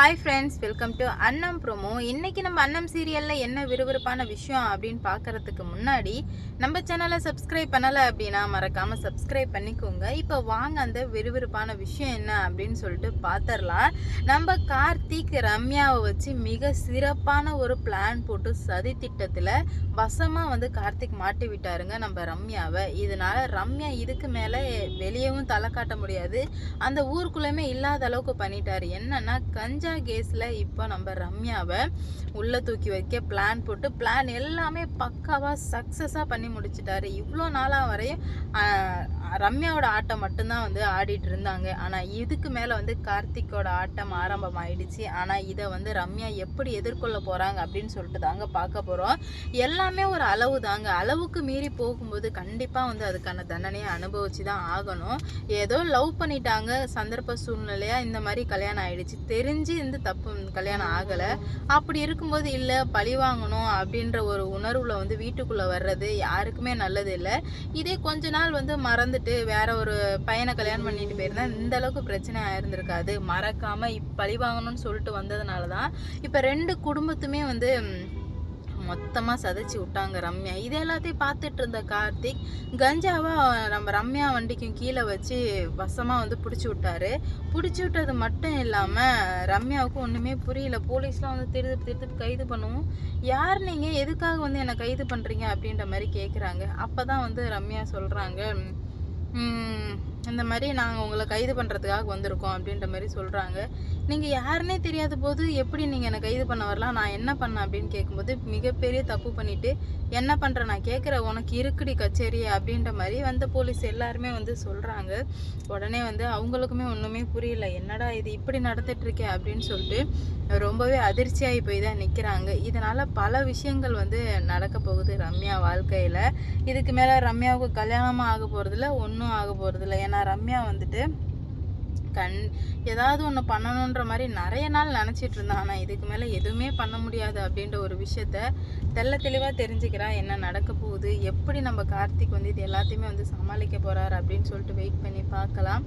Hi friends welcome to Annam promo இன்னைக்கு நம்ம அன்னம் சீரியலில் என்ன விறுவிறுப்பான விஷயம் அப்படின்னு பார்க்கறதுக்கு முன்னாடி நம்ம சேனலை சப்ஸ்கிரைப் பண்ணலை அப்படின்னா மறக்காமல் சப்ஸ்கிரைப் பண்ணிக்கோங்க. இப்போ வாங்க அந்த விறுவிறுப்பான விஷயம் என்ன அப்படின்னு சொல்லிட்டு பார்த்துடலாம் நம்ம கார்த்திக் ரம்யாவை வச்சு மிக சிறப்பான ஒரு பிளான் போட்டு சதி திட்டத்தில் வசமாக வந்து கார்த்திக் மாட்டி விட்டாருங்க நம்ம ரம்யாவை. இதனால் ரம்யா இதுக்கு மேலே வெளியவும் தலை காட்ட முடியாது. அந்த ஊருக்குள்ளேயுமே இல்லாத அளவுக்கு பண்ணிட்டாரு. என்னன்னா கஞ்சா கேஸில் இப்போ நம்ம ரம்யாவை உள்ளே தூக்கி வைக்க பிளான் போட்டு பிளான் எல்லாமே பக்காவாக சக்ஸஸாக பண்ணி முடிச்சிட்டாரு. இவ்வளோ நாளாக வரையும் ரம்யாவோட ஆட்டம் மட்டும்தான் வந்து ஆடிட்டு இருந்தாங்க. ஆனால் இதுக்கு மேலே வந்து கார்த்திக்கோட ஆட்டம் ஆரம்பம் ஆயிடுச்சு ஆனால் இதை வந்து ரம்யா எப்படி எதிர்கொள்ள போகிறாங்க அப்படின்னு சொல்லிட்டு தாங்க பார்க்க போகிறோம் எல்லாமே ஒரு அளவு தாங்க. அளவுக்கு மீறி போகும்போது கண்டிப்பாக வந்து அதுக்கான தண்டனையை அனுபவிச்சு தான் ஆகணும். ஏதோ லவ் பண்ணிட்டாங்க. சந்தர்ப்ப சூழ்நிலையா இந்த மாதிரி கல்யாணம் ஆயிடுச்சு. தெரிஞ்சு இந்த தப்பு கல்யாணம் ஆகலை. அப்படி இருக்கும்போது இல்லை பழி வாங்கணும் அப்படின்ற ஒரு உணர்வில் வந்து வீட்டுக்குள்ளே வர்றது யாருக்குமே நல்லது இல்லை. இதே கொஞ்ச நாள் வந்து மறந்துட்டு வேற ஒரு பையனை கல்யாணம் பண்ணிட்டு போயிருந்தா இந்த அளவுக்கு பிரச்சனை ஆயிருந்திருக்காது. மறக்காமல் இப்ப பழி வாங்கணும்னு சொல்லிட்டு வந்ததுனால தான் இப்போ ரெண்டு குடும்பத்துமே வந்து மொத்தமாக சதைச்சி விட்டாங்க ரம்யா. இது எல்லாத்தையும் பார்த்துட்டு இருந்த கார்த்திக் கஞ்சாவை நம்ம ரம்யா வண்டிக்கும் கீழே வச்சு வசமாக வந்து பிடிச்சி விட்டாரு. பிடிச்சி விட்டது மட்டும் இல்லாமல் ரம்யாவுக்கு ஒன்றுமே புரியல. போலீஸ்லாம் வந்து திருது திருத்து கைது பண்ணுவோம். யார் நீங்கள் எதுக்காக வந்து என்னை கைது பண்ணுறீங்க அப்படின்ற மாதிரி கேட்குறாங்க அப்போ தான் வந்து ரம்யா சொல்கிறாங்க இந்த மாதிரி நாங்கள் உங்களை கைது பண்ணுறதுக்காக வந்திருக்கோம் அப்படின்ற மாதிரி சொல்கிறாங்க நீங்கள் யாருன்னே தெரியாத போது எப்படி நீங்கள் என்னை கைது பண்ண வரலாம்? நான் என்ன பண்ணேன் அப்படின்னு கேட்கும்போது மிகப்பெரிய தப்பு பண்ணிவிட்டு என்ன பண்ணுற நான் கேட்குற உனக்கு இருக்குடி கச்சேரி அப்படின்ற மாதிரி வந்த போலீஸ் எல்லாருமே வந்து சொல்கிறாங்க உடனே வந்து அவங்களுக்குமே ஒன்றுமே புரியல. என்னடா இது இப்படி நடந்துட்டுருக்கே அப்படின்னு சொல்லிட்டு ரொம்பவே அதிர்ச்சியாகி போய் தான் நிற்கிறாங்க இதனால் பல விஷயங்கள் வந்து நடக்க போகுது ரம்யா வாழ்க்கையில். இதுக்கு மேலே ரம்யாவுக்கு கல்யாணமாக ஆக போகிறதில்ல ஒன்றும் ஆக போகிறதில்ல ஏன்னா ரம்யா வந்துட்டு கண் ஏதாவது ஒன்று பண்ணணுன்ற மாதிரி நிறைய நாள் நினச்சிட்டு இருந்தான் ஆனால் இதுக்கு மேலே எதுவுமே பண்ண முடியாது அப்படின்ற ஒரு விஷயத்த தெல்ல தெளிவாக தெரிஞ்சுக்கிறான் என்ன நடக்க போகுது? எப்படி நம்ம கார்த்திக் வந்து இது எல்லாத்தையுமே வந்து சமாளிக்க போகிறாரு அப்படின்னு சொல்லிட்டு வெயிட் பண்ணி பார்க்கலாம்.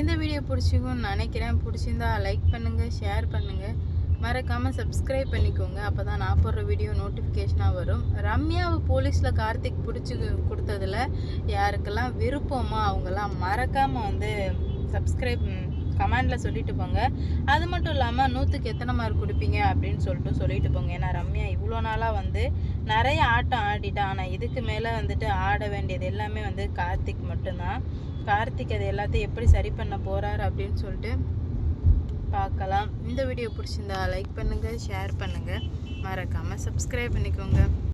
இந்த வீடியோ பிடிச்சிக்கும்னு நினைக்கிறேன். பிடிச்சிருந்தா லைக் பண்ணுங்கள் ஷேர் பண்ணுங்கள் மறக்காமல் சப்ஸ்கிரைப் பண்ணிக்கோங்க. அப்போ தான் நான் போடுற வீடியோ நோட்டிஃபிகேஷனாக வரும். ரம்யாவை போலீஸில் கார்த்திக் பிடிச்சி கொடுத்ததுல யாருக்கெல்லாம் விருப்பமோ அவங்கெல்லாம் மறக்காமல் வந்து சப்ஸ்கிரைப் கமெண்டில் சொல்லிட்டு போங்க. அது மட்டும் இல்லாமல் நூற்றுக்கு எத்தனை மார்க் கொடுப்பீங்க அப்படின்னு சொல்லிட்டு சொல்லிட்டு போங்க. ஏன்னா ரம்யா இவ்வளோ நாளாக வந்து நிறைய ஆட்டம் ஆடிட்டா. ஆனால் இதுக்கு மேலே வந்துட்டு ஆட வேண்டியது எல்லாமே வந்து கார்த்திக் மட்டும்தான். கார்த்திக் அது எல்லாத்தையும் எப்படி சரி பண்ண போகிறாரு அப்படின்னு சொல்லிட்டு பார்க்கலாம். இந்த வீடியோ பிடிச்சிருந்தா லைக் பண்ணுங்கள் ஷேர் பண்ணுங்கள் மறக்காமல் சப்ஸ்கிரைப் பண்ணிக்கோங்க.